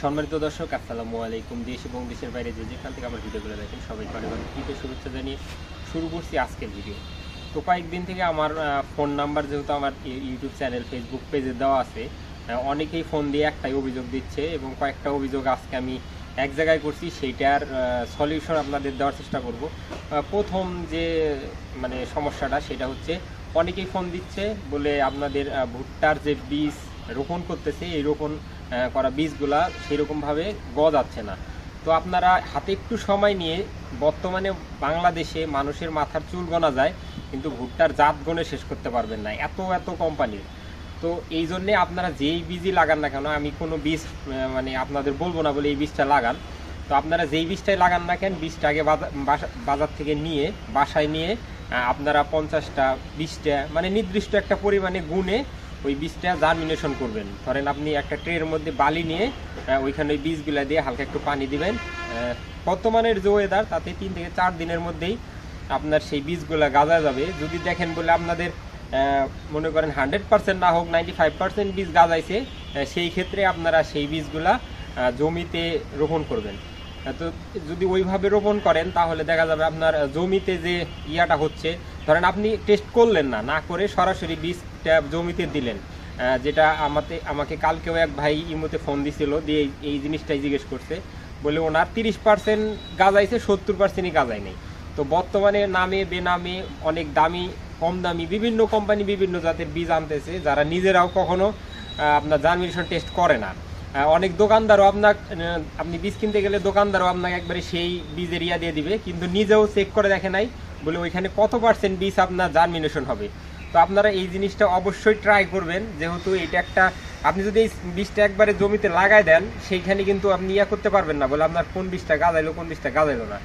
সম্মানিত দর্শক, আসসালামু আলাইকুম। দেশ এবং দেশের বাইরে যে যেখান থেকে আমার ভিডিওগুলো দেখেন, সবাইকে অনেক অনেক ঈদের শুভেচ্ছা জানিয়ে শুরু করছি আজকের ভিডিও। তো কয়েকদিন থেকে আমার ফোন নাম্বার যেহেতু আমার ইউটিউব চ্যানেল ফেসবুক পেজে দেওয়া আছে অনেকেই ফোন দিয়ে একটাই অভিযোগ দিচ্ছে এবং কয়েকটা অভিযোগ আজকে আমি এক জায়গায় করছি, সেইটার সলিউশন আপনাদের দেওয়ার চেষ্টা করব। প্রথম যে মানে সমস্যাটা, সেটা হচ্ছে অনেকেই ফোন দিচ্ছে বলে আপনাদের ভুট্টার যে বীজ রোপণ করতেছে, এই রোপণ করা বীজগুলা সেরকমভাবে গজাচ্ছে না। তো আপনারা হাতে একটু সময় নিয়ে বর্তমানে বাংলাদেশে মানুষের মাথার চুল গোনা যায়, কিন্তু ভুট্টার জাত গণে শেষ করতে পারবেন না। এত এত কোম্পানির। তো এই জন্যে আপনারা যেই বীজই লাগান না কেন, আমি কোনো বীজ মানে আপনাদের বলব না বলে এই বীজটা লাগান। তো আপনারা যেই বীজটাই লাগান না কেন, বীজটা আগে বাজার থেকে নিয়ে, বাসায় নিয়ে আপনারা পঞ্চাশটা, বিশটা মানে নির্দিষ্ট একটা পরিমাণে গুণে ওই বীজটা জার্মিনেশন করবেন। ধরেন আপনি একটা ট্রের মধ্যে বালি নিয়ে ওইখানে ওই বীজগুলা দিয়ে হালকা একটু পানি দিবেন। বর্তমানের যে ওয়েদার তাতে তিন থেকে চার দিনের মধ্যেই আপনার সেই বীজগুলা গাজা যাবে। যদি দেখেন বলে আপনাদের মনে করেন হান্ড্রেড পার্সেন্ট না হোক নাইনটি ফাইভ পার্সেন্ট বীজ গাজাইছে সেই ক্ষেত্রে আপনারা সেই বীজগুলা জমিতে রোপণ করবেন। তো যদি ওইভাবে রোপণ করেন, তাহলে দেখা যাবে আপনার জমিতে যে ইয়াটা হচ্ছে, ধরেন আপনি টেস্ট করলেন না না করে সরাসরি বীজটা জমিতে দিলেন যেটা আমাতে, আমাকে কালকেও এক ভাই ইমোতে ফোন দিছিল, দিয়ে এই- জিনিসটাই জিজ্ঞেস করছে। বলে ওনার তিরিশ পার্সেন্ট গাজাইছে সত্তর পার্সেন্টই গাজাই নেই। তো বর্তমানে নামে, বেনামে অনেক দামি, কম দামি, বিভিন্ন কোম্পানি বিভিন্ন জাতের বীজ আনতেছে, যারা নিজেরাও কখনো আপনার জার্মিনেশন টেস্ট করে না। অনেক দোকানদারও আপনার আপনি বীজ কিনতে গেলে দোকানদারও আপনাকে একবারে সেই বীজের ইয়া দিয়ে দিবে, কিন্তু নিজেও চেক করে দেখে নাই, বলে ওইখানে কত পার্সেন্ট বীজ আপনার জার্মিনেশন হবে। তো আপনারা এই জিনিসটা অবশ্যই ট্রাই করবেন। যেহেতু এটা একটা, আপনি যদি এই বীজটা একবারে জমিতে লাগাই দেন, সেইখানে কিন্তু আপনি ইয়া করতে পারবেন না বলে আপনার কোন বীজটা গাজাইলো, কোন বীজটা গাজাইলো না।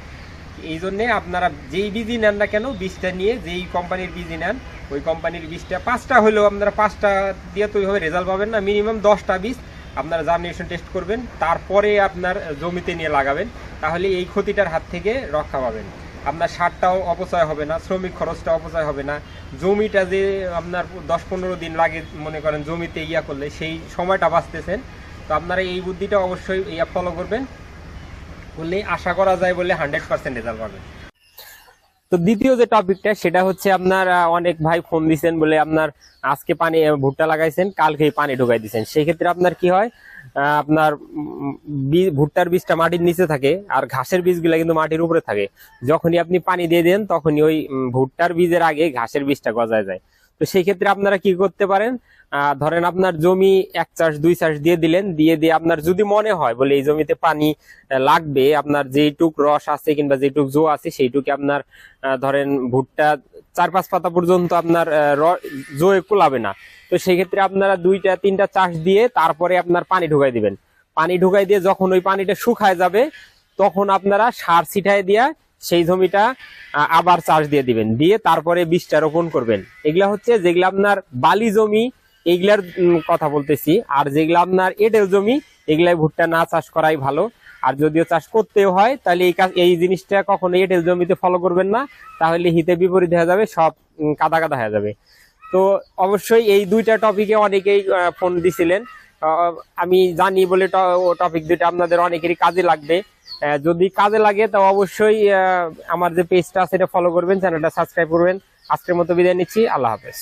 এই জন্যে আপনারা যেই বীজই নেন না কেন বীজটা নিয়ে যেই কোম্পানির বীজই নেন, ওই কোম্পানির বীজটা পাঁচটা হলেও আপনারা পাঁচটা দিয়ে তো ওইভাবে রেজাল্ট পাবেন না মিনিমাম দশটা বীজ আপনারা জার্মিনেশন টেস্ট করবেন, তারপরে আপনার জমিতে নিয়ে লাগাবেন, তাহলে এই ক্ষতিটার হাত থেকে রক্ষা পাবেন। আপনার সারটাও অপচয় হবে না, শ্রমিক খরচটা অপচয় হবে না। জমিটা যে আপনার দশ পনেরো দিন লাগে, মনে করেন জমিতে ইয়া করলে, সেই সময়টা বাঁচতেছেন। তো আপনারা এই বুদ্ধিটা অবশ্যই ইয়া ফলো করবেন। করলে আশা করা যায় বলে হান্ড্রেড পার্সেন্ট রেজাল্ট পাবেন। তো দ্বিতীয় যে টপিকটা সেটা হচ্ছে আপনার অনেক ভাই ফোন দিছেন বলে আপনার আজকে পানি ভুট্টা লাগাইছেন কালকে পানি ঢুকাই দিছেন। সেই ক্ষেত্রে আপনার কি হয় আপনার বীজ- ভুট্টার বীজটা মাটির নিচে থাকে আর ঘাসের বীজগুলো কিন্তু মাটির উপরে থাকে। যখনই আপনি পানি দিয়ে দেন, তখনই ওই ভুট্টার বীজের আগে ঘাসের বীজটা গজায় যায়। তো সেই ক্ষেত্রে আপনারা কি করতে পারেন? ধরেন আপনার জমি এক চাষ, দুই চাষ দিয়ে দিলেন, দিয়ে দিয়ে আপনার যদি মনে হয় বলে এই জমিতে পানি লাগবে, আপনার যেইটুক রস আছে কিংবা যেইটুক জো আছে সেইটুকু আপনার ধরেন ভুট্টা চার পাঁচ পাতা পর্যন্ত আপনার জোয়ে কুলাবে না। তো সেই ক্ষেত্রে আপনারা দুইটা, তিনটা চাষ দিয়ে তারপরে আপনার পানি ঢুকাই দিবেন। পানি ঢুকাই দিয়ে যখন ওই পানিটা শুকায় যাবে, তখন আপনারা সার ছিটায় দিয়া সেই জমিটা আবার চাষ দিয়ে দিবেন। দিয়ে তারপরে বীজটা রোপণ করবেন। এগুলা হচ্ছে যেগুলা আপনার বালি জমি, এগুলার কথা বলতেছি। আর যেগুলা আপনার এঁটেল জমি এগুলাই ভুট্টা না চাষ করাই ভালো। আর যদিও চাষ করতেও হয়, তাহলে এই কাজ, এই জিনিসটা কখনো এঁটেল জমিতে ফলো করবেন না। তাহলে হিতে বিপরীত হয়ে যাবে, সব কাদা কাদা হয়ে যাবে। তো অবশ্যই এই দুইটা টপিকে অনেকেই ফোন দিছিলেন। আমি জানি বলে টপিক দুইটা আপনাদের অনেকেরই কাজে লাগবে। যদি কাজে লাগে, তো অবশ্যই আমার যে পেজটা সেটা ফলো করবেন চ্যানেলটা সাবস্ক্রাইব করবেন। আজকের মতো বিদায় নিচ্ছি, আল্লাহ হাফেজ।